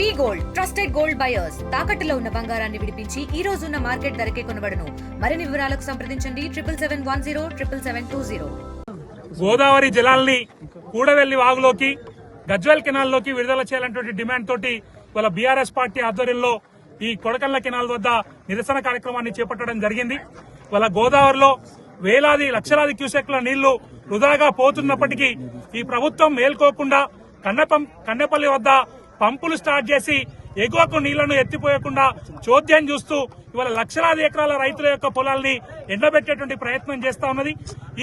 V gold trusted gold buyers. తాకట్టులో ఉన్న బంగారాన్ని విడిపించి ఈ రోజు ఉన్న మార్కెట్ ధరకే కొనబడను. మరిన్ని వివరాలకు సంప్రదించండి. Triple seven one zero triple seven two zero. Godavari జలాల్ని Kudavelli వాగులోకి గజ్వెల్ కెనాల్లోకి విడుదల చేయాలన్నటువంటి డిమాండ్ తోటి వాళ్ళ బీఆర్ఎస్ పార్టీ ఆధ్వర్యంలో ఈ కొడకల్ల కెనాల్ వద్ద నిరసన కార్యక్రమాన్ని చేపట్టడం జరిగింది. వాళ్ళ గోదావరిలో వేలాది లక్షలాది క్యూసెక్ల నీళ్ళు వృధాగా పోతున్నప్పటికీ ఈ ప్రభుత్వం మేల్కోకుండా కన్నెపం కన్నెపల్లి వద్ద పంపులు స్టార్ట్ చేసి ఎగువకు నీళ్ళను ఎత్తిపోయకుండా చోద్యం చూస్తూ ఇవాళ లక్షలాది ఎకరాల రైతుల యొక్క పొలాల్ని ఎండబెట్టేటువంటి ప్రయత్నం చేస్తా ఉన్నది.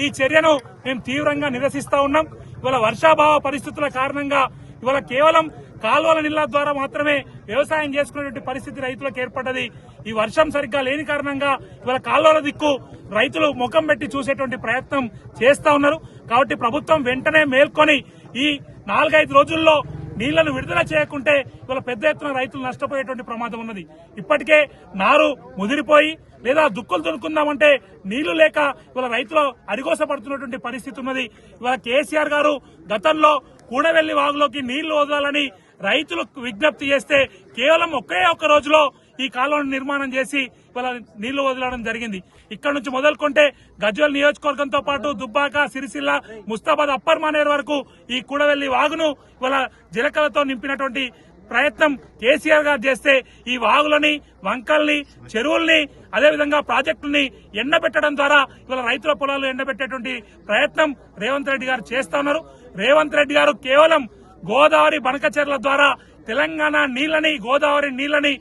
ఈ చర్యను మేము తీవ్రంగా నిరసిస్తా ఉన్నాం. ఇవాళ వర్షాభావ పరిస్థితుల కారణంగా ఇవాళ కేవలం కాలువల నీళ్ళ ద్వారా మాత్రమే వ్యవసాయం చేసుకునేటువంటి పరిస్థితి రైతులకు ఏర్పడ్డది. ఈ వర్షం సరిగ్గా లేని కారణంగా ఇవాళ కాలువల దిక్కు రైతులు ముఖం పెట్టి చూసేటువంటి ప్రయత్నం చేస్తా ఉన్నారు. కాబట్టి ప్రభుత్వం వెంటనే మేల్కొని ఈ నాలుగైదు రోజుల్లో నీళ్ళను విడుదల చేయకుంటే ఇవాళ పెద్ద ఎత్తున రైతులు నష్టపోయేటువంటి ప్రమాదం ఉన్నది. ఇప్పటికే నారు ముదిరిపోయి లేదా దుక్కులు దున్నుకుందామంటే నీళ్ళు లేక ఇవాళ రైతులు అరిగోసపడుతున్నటువంటి పరిస్థితి ఉన్నది. ఇవాళ కేసీఆర్ గారు గతంలో కూడవెల్లి వాగులోకి నీళ్ళు వదలాలని రైతులకు విజ్ఞప్తి చేస్తే కేవలం ఒకే ఒక్క రోజులో ఈ కాలువను నిర్మాణం చేసి ఇవాళ నీళ్ళు వదలడం జరిగింది. ఇక్కడ నుంచి మొదలుకుంటే గజ్వల్ నియోజకవర్గంతో పాటు దుబ్బాక సిరిసిల్ల ముస్తాబాద్ అప్పర్ మానేర్ వరకు ఈ కూడవెల్లి వాగును ఇవాళ జిలకలతో నింపినటువంటి ప్రయత్నం కేసీఆర్ గారు చేస్తే ఈ వాగులని వంకల్ని చెరువుల్ని అదేవిధంగా ప్రాజెక్టుల్ని ఎండబెట్టడం ద్వారా ఇవాళ రైతుల పొలాలు ఎండబెట్టేటువంటి ప్రయత్నం రేవంత్ రెడ్డి గారు చేస్తా ఉన్నారు. రేవంత్ రెడ్డి గారు కేవలం గోదావరి బనకచెర్ల ద్వారా తెలంగాణ నీళ్ళని గోదావరి నీళ్ళని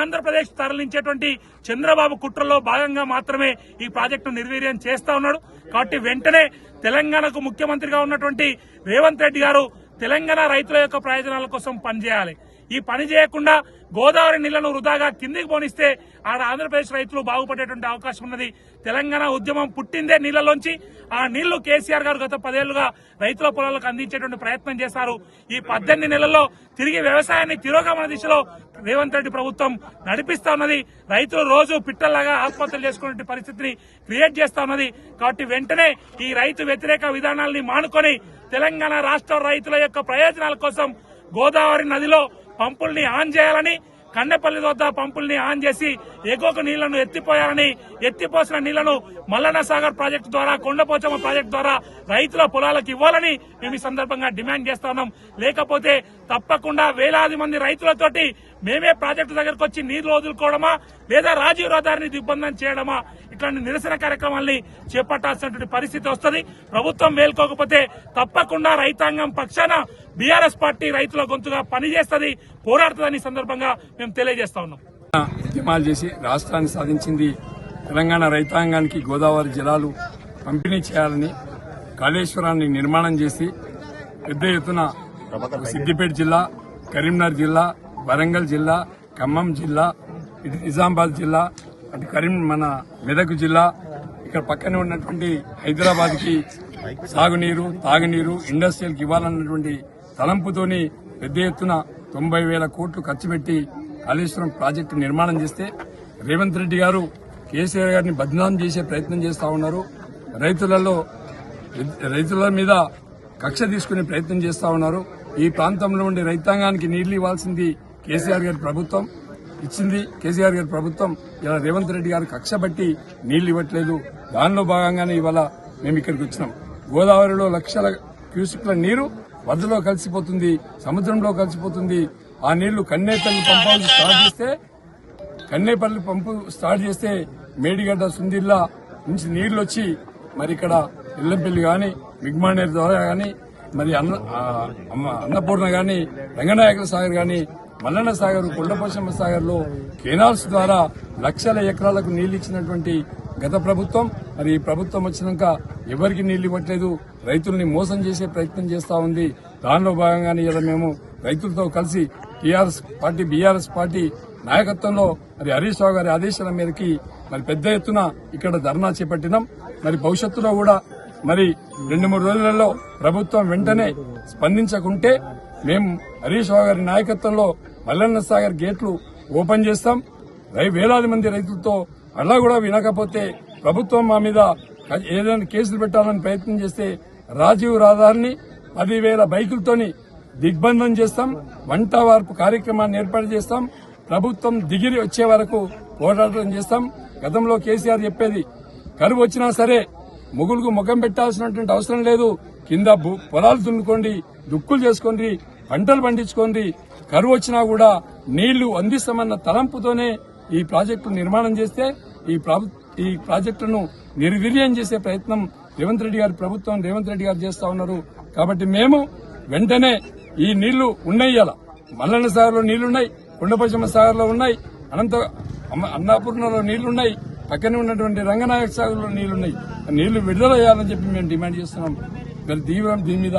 ఆంధ్రప్రదేశ్ తరలించేటువంటి చంద్రబాబు కుట్రలో భాగంగా మాత్రమే ఈ ప్రాజెక్టు నిర్వీర్యం చేస్తా ఉన్నాడు. కాబట్టి వెంటనే తెలంగాణకు ముఖ్యమంత్రిగా ఉన్నటువంటి రేవంత్ రెడ్డి గారు తెలంగాణ రైతుల యొక్క ప్రయోజనాల కోసం పనిచేయాలి. ఈ పని చేయకుండా గోదావరి నీళ్ళను వృధాగా కిందికి పోనిస్తే ఆడ ఆంధ్రప్రదేశ్ రైతులు బాగుపడేటువంటి అవకాశం ఉన్నది. తెలంగాణ ఉద్యమం పుట్టిందే నీళ్ళలోంచి. ఆ నీళ్ళు కేసీఆర్ గారు గత పదేళ్ళుగా రైతుల పొలాలకు అందించేటువంటి ప్రయత్నం చేశారు. ఈ పద్దెనిమిది నెలల్లో తిరిగి వ్యవసాయాన్ని తిరోగమన దిశలో రేవంత్ రెడ్డి ప్రభుత్వం నడిపిస్తా ఉన్నది. రైతులు రోజు పిట్టల్లాగా ఆత్మహత్యలు చేసుకునే పరిస్థితిని క్రియేట్ చేస్తా ఉన్నది. కాబట్టి వెంటనే ఈ రైతు వ్యతిరేక విధానాల్ని మానుకొని తెలంగాణ రాష్ట్ర రైతుల యొక్క ప్రయోజనాల కోసం గోదావరి నదిలో పంపుల్ని ఆన్ చేయాలని కన్నెపల్లి వద్ద పంపుల్ని ఆన్ చేసి ఎగువకు నీళ్ళను ఎత్తిపోయాలని ఎత్తిపోసిన నీళ్ళను మల్లన్న సాగర్ ప్రాజెక్టు ద్వారా కొండపోచమ్మ ప్రాజెక్టు ద్వారా రైతుల పొలాలకు ఇవ్వాలని మేము ఈ సందర్భంగా డిమాండ్ చేస్తా ఉన్నాం. లేకపోతే తప్పకుండా వేలాది మంది రైతులతోటి మేమే ప్రాజెక్టు దగ్గరకు వచ్చి నీళ్ళు వదులుకోవడమా? లేదా రాజీవ్ రహదారిని దిగ్బంధం చేయడమా? ఇట్లాంటి నిరసన కార్యక్రమాల్ని చేపట్టాల్సినటువంటి పరిస్థితి వస్తుంది. ప్రభుత్వం మేల్కోకపోతే తప్పకుండా రైతాంగం పక్షాన బీఆర్ఎస్ పార్టీ రైతుల గొంతుగా పనిచేస్తుంది పోరాడుతుందని సందర్భంగా మేము తెలియజేస్తా ఉన్నాం. ఉద్యమాలు చేసి రాష్ట్రాన్ని సాధించింది తెలంగాణ రైతాంగానికి గోదావరి జలాలు పంపిణీ చేయాలని కాళేశ్వరాన్ని నిర్మాణం చేసి పెద్ద ఎత్తున సిద్దిపేట జిల్లా కరీంనగర్ జిల్లా వరంగల్ జిల్లా ఖమ్మం జిల్లా నిజామాబాద్ జిల్లా అటు కరీం మన మెదక్ జిల్లా ఇక్కడ పక్కనే ఉన్నటువంటి హైదరాబాద్కి సాగునీరు తాగునీరు ఇండస్ట్రియల్కి ఇవ్వాలన్నటువంటి తలంపుతోని పెద్ద ఎత్తున తొంభై వేల కోట్లు ఖర్చు పెట్టి కాళేశ్వరం ప్రాజెక్టు నిర్మాణం చేస్తే రేవంత్ రెడ్డి గారు కేసీఆర్ గారిని బదనాం చేసే ప్రయత్నం చేస్తా ఉన్నారు. రైతులలో రైతుల మీద కక్ష తీసుకునే ప్రయత్నం చేస్తా ఉన్నారు. ఈ ప్రాంతంలో ఉండే రైతాంగానికి నీళ్ళు ఇవ్వాల్సింది కేసీఆర్ గారి ప్రభుత్వం. ఇచ్చింది కేసీఆర్ గారి ప్రభుత్వం. ఇలా రేవంత్ రెడ్డి గారు కక్ష బట్టి నీళ్ళు ఇవ్వట్లేదు. దానిలో భాగంగానే ఇవాళ మేము ఇక్కడికి వచ్చినాం. గోదావరిలో లక్షల క్యూసిక్ల నీరు వరదలో కలిసిపోతుంది సముద్రంలో కలిసిపోతుంది. ఆ నీళ్ళు కన్నేపల్లి పంపాలని స్టార్ట్ చేస్తే కన్నేపల్లి పంపు స్టార్ట్ చేస్తే మేడిగడ్డ సుందిల్లా నుంచి నీళ్ళు వచ్చి మరి ఇక్కడ ఇల్లంపల్లి గాని మిగ్మానేరు ద్వారా గాని మరి అన్న అమ్మ- అన్నపూర్ణ గాని రంగనాయకుల సాగర్ గాని మల్లన్న సాగర్ కొండపోశమ్మ సాగర్లో కెనాల్స్ ద్వారా లక్షల ఎకరాలకు నీళ్ళు ఇచ్చినటువంటి గత ప్రభుత్వం. మరి ఈ ప్రభుత్వం వచ్చినాక ఎవరికి నీళ్ళు ఇవ్వట్లేదు? రైతుల్ని మోసం చేసే ప్రయత్నం చేస్తా ఉంది. దానిలో భాగంగానే ఇలా మేము రైతులతో కలిసి టీఆర్ఎస్ పార్టీ బీఆర్ఎస్ పార్టీ నాయకత్వంలో మరి హరీష్ రావు గారి ఆదేశాల మేరకి మరి పెద్ద ఎత్తున ఇక్కడ ధర్నా చేపట్టినాం. మరి భవిష్యత్తులో కూడా మరి రెండు మూడు రోజులలో ప్రభుత్వం వెంటనే స్పందించకుంటే మేము హరీష్ రావు గారి నాయకత్వంలో మల్లన్న సాగర్ గేట్లు ఓపెన్ చేస్తాం. వేలాది మంది రైతులతో అలా కూడా వినకపోతే ప్రభుత్వం మా మీద ఏదైనా కేసులు పెట్టాలని ప్రయత్నం చేస్తే రాజీవ్ రహదారిని పదివేల బైకులతోని దిగ్బంధం చేస్తాం. వంట వార్పు కార్యక్రమాన్ని ఏర్పాటు చేస్తాం. ప్రభుత్వం దిగిరి వచ్చే వరకు పోరాటం చేస్తాం. గతంలో కేసీఆర్ చెప్పేది కరువు వచ్చినా సరే ముగులకు ముఖం పెట్టాల్సినటువంటి అవసరం లేదు. కింద పొలాలు దున్నుకోండి దుక్కులు చేసుకోండి పంటలు పండించుకోండి. కరువు వచ్చినా కూడా నీళ్ళు అందిస్తామన్న తలంపుతోనే ఈ ప్రాజెక్టు నిర్మాణం చేస్తే ఈ ఈ ప్రాజెక్టును నిర్వీర్యం చేసే ప్రయత్నం రేవంత్ రెడ్డి గారి ప్రభుత్వం రేవంత్ రెడ్డి గారు చేస్తా ఉన్నారు. కాబట్టి మేము వెంటనే ఈ నీళ్ళు ఉన్నయ్యాల మల్లన్న సాగర్లో నీళ్ళున్నాయి కొండపచ్చమ్మ సాగర్లో ఉన్నాయి అనంత అన్నాపూర్ణలో నీళ్ళున్నాయి పక్కనే ఉన్నటువంటి రంగనాయక సాగర్లో నీళ్ళున్నాయి నీళ్ళు విడుదల చేయాలని చెప్పి మేము డిమాండ్ చేస్తున్నాం. మరి తీవ్రం దీని మీద